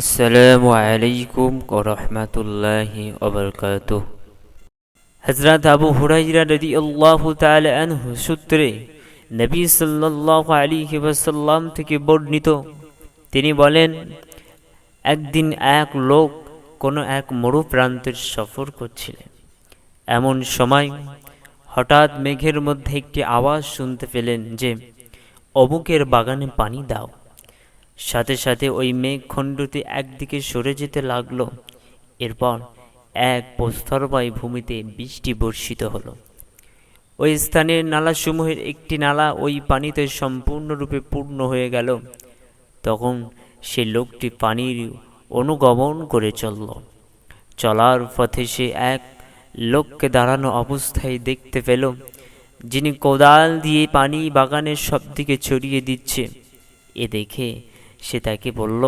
আসসালামু আলাইকুম রহমতুল্লাহি ওবরকাত হজরত আবু হুরাইরা রদি আল্লাহ আনহু সূত্রে নবী সাল্লাল্লাহু আলাইহি ওয়াসাল্লাম থেকে বর্ণিত, তিনি বলেন, একদিন এক লোক কোনো এক মরু প্রান্তের সফর করছিলেন। এমন সময় হঠাৎ মেঘের মধ্যে একটি আওয়াজ শুনতে পেলেন যে, অমুকের বাগানে পানি দাও। সাথে সাথে ওই মেঘখণ্ডটি একদিকে সরে যেতে লাগল। এরপর এক প্রস্তরময় ভূমিতে বৃষ্টি বর্ষিত হলো। ওই স্থানের নালাসমূহের একটি নালা ওই পানিতে সম্পূর্ণরূপে পূর্ণ হয়ে গেল। তখন সে লোকটি পানির অনুগমন করে চলল। চলার পথে সে এক লোককে দাঁড়ানো অবস্থায় দেখতে পেল, যিনি কোদাল দিয়ে পানি বাগানের সব দিকে ছড়িয়ে দিচ্ছে। এ দেখে সে তাকে বলল,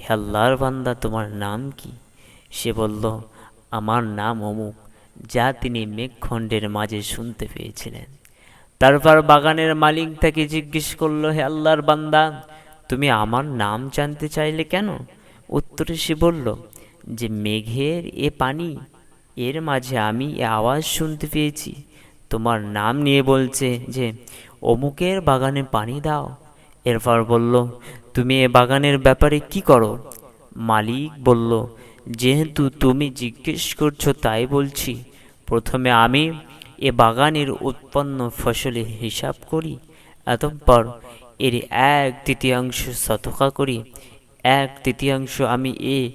হে আল্লাহর বান্দা, তোমার নাম কি? সে বলল, আমার নাম অমুক, যা তিনি মেঘখণ্ডের মাঝে শুনতে পেয়েছিলেন। তারপর বাগানের মালিক তাকে জিজ্ঞেস করল, হে আল্লাহর বান্দা, তুমি আমার নাম জানতে চাইলে কেন? উত্তরে সে বলল, যে মেঘের এ পানি, এর মাঝে আমি এ আওয়াজ শুনতে পেয়েছি। তোমার নাম নিয়ে বলছে যে, অমুকের বাগানে পানি দাও এরপর বলল তুমি এ বাগানের ব্যাপারে কি করো? মালিক বলল, যেহেতু তুমি জিজ্ঞেস করছ তাই বলছি। প্রথমে আমি এ বাগানের উৎপন্ন ফসলের হিসাব করি অতঃপর এর এক তৃতীয়াংশ শতকা করি। এক তৃতীয়াংশ আমি এ,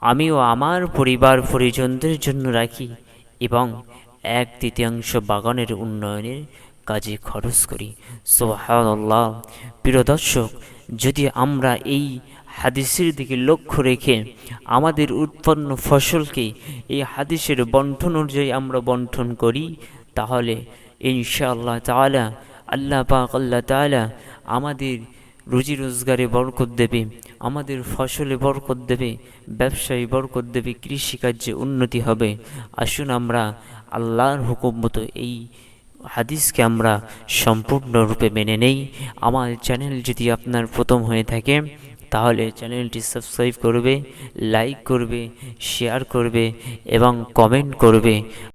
আমিও আমার পরিবার পরিজনদের জন্য রাখি এবং এক তৃতীয়াংশ বাগানের উন্নয়নের কাজে খরচ করি। সোহানাল্লাহ প্রিয় দর্শক যদি আমরা এই হাদিসের দিকে লক্ষ্য রেখে আমাদের উৎপন্ন ফসলকে এই হাদিসের বন্টন অনুযায়ী আমরা বন্টন করি, তাহলে ইনশাআল্লাহ তালা আল্লাহ পাক, আল্লাহ তালা আমাদের রুজি রোজগারে বরকত দেবে, আমাদের ফসলে বরকত দেবে, ব্যবসায় বরকত দেবে, কৃষিকার্যে উন্নতি হবে। আসুন আমরা আল্লাহর হুকুম মতো এই হাদিসকে আমরা সম্পূর্ণরূপে মেনে নেই। আমার চ্যানেল যদি আপনার প্রথম হয়ে থাকে, তাহলে চ্যানেলটি সাবস্ক্রাইব করবে, লাইক করবে, শেয়ার করবে এবং কমেন্ট করবে।